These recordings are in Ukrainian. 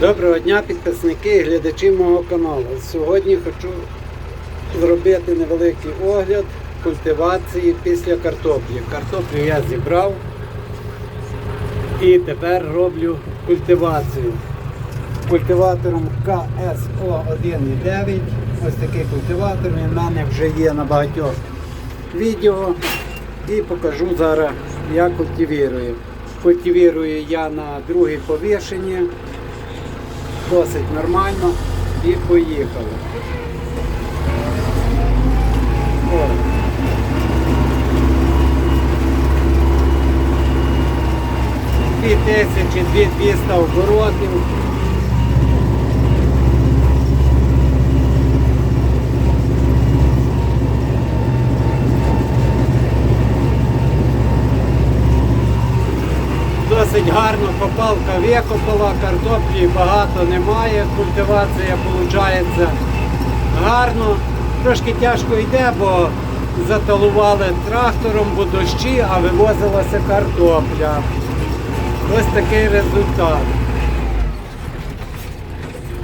Доброго дня, підписники і глядачі мого каналу. Сьогодні хочу зробити невеликий огляд культивації після картоплі. Картоплю я зібрав і тепер роблю культивацію. Культиватором КСО 1.9. Ось такий культиватор. Він в мене вже є на багатьох відео. І покажу зараз, як культивірую. Культивірую я на другій повішенні досить нормально і поїхали. О. Дві тисячі, дві двіста оборотів. Досить гарно попалка викопала, картоплі багато немає, культивація виходить гарно. Трошки тяжко йде, бо заталували трактором, бо дощі, а вивозилася картопля. Ось такий результат.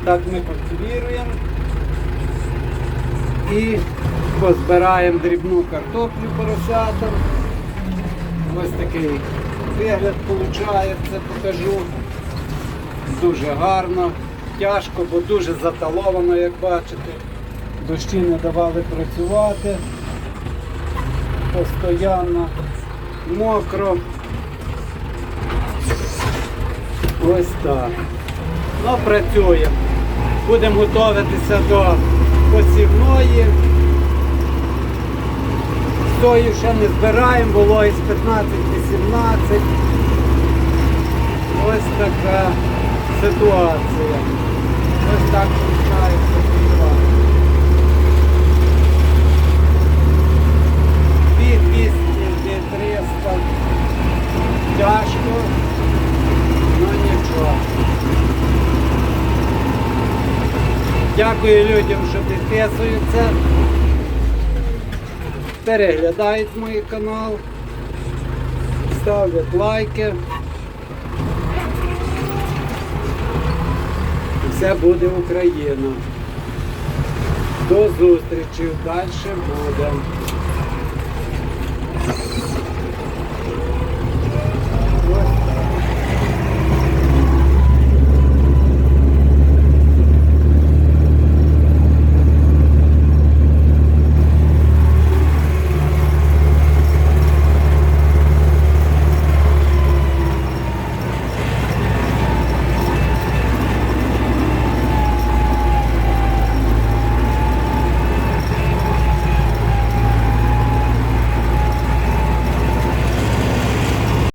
Так ми культивуємо і позбираємо дрібну картоплю поросятам. Ось такий вигляд виходить, покажу. Дуже гарно, тяжко, бо дуже заталовано, як бачите. Дощі не давали працювати. Постоянно мокро. Ось так. Ну, працюємо. Будемо готуватися до посівної. Сою ще не збираємо, вологість 15-18. Ось така ситуація. Ось так виходить. Дві 200, дві 300. Тяжко, але нічого. Дякую людям, що підписуються переглядають мій канал, ставлять лайки. І Все буде Україна. До зустрічі, далі буде.